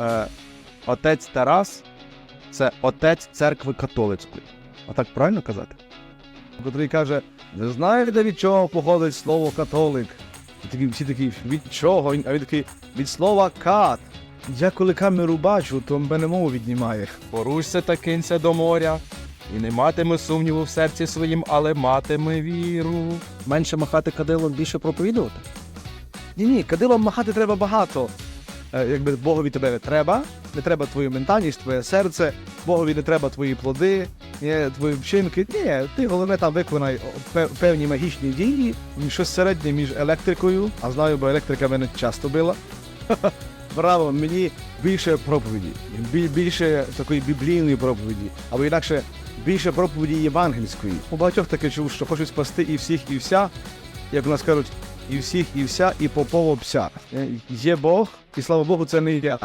е, отець Тарас це отець церкви католицької. А так правильно казати? Котрий каже: ви знаєте, від чого походить слово католик? І такі, всі такі, від чого? А він такий, від слова кат. Я коли камеру бачу, то мене мову віднімає. Порушся та кинься до моря, і не матиме сумніву в серці своїм, але матиме віру. Менше махати кадилом, більше проповідувати? Ні, ні, кадилом махати треба багато. Е, якби Богові тебе треба, не треба твою ментальність, твоє серце, Богові не треба твої плоди, твої вчинки. Ні, ти головне там виконай певні магічні дії, щось середнє між електрикою, а знаю, бо електрика мене часто била. Браво, мені більше проповіді, більше такої біблійної проповіді, або інакше більше проповіді євангельської. У багатьох таке чув, що хочуть спасти і всіх, і вся, як у нас кажуть, і всіх, і вся, і попово пся. Є Бог, і слава Богу, це не я.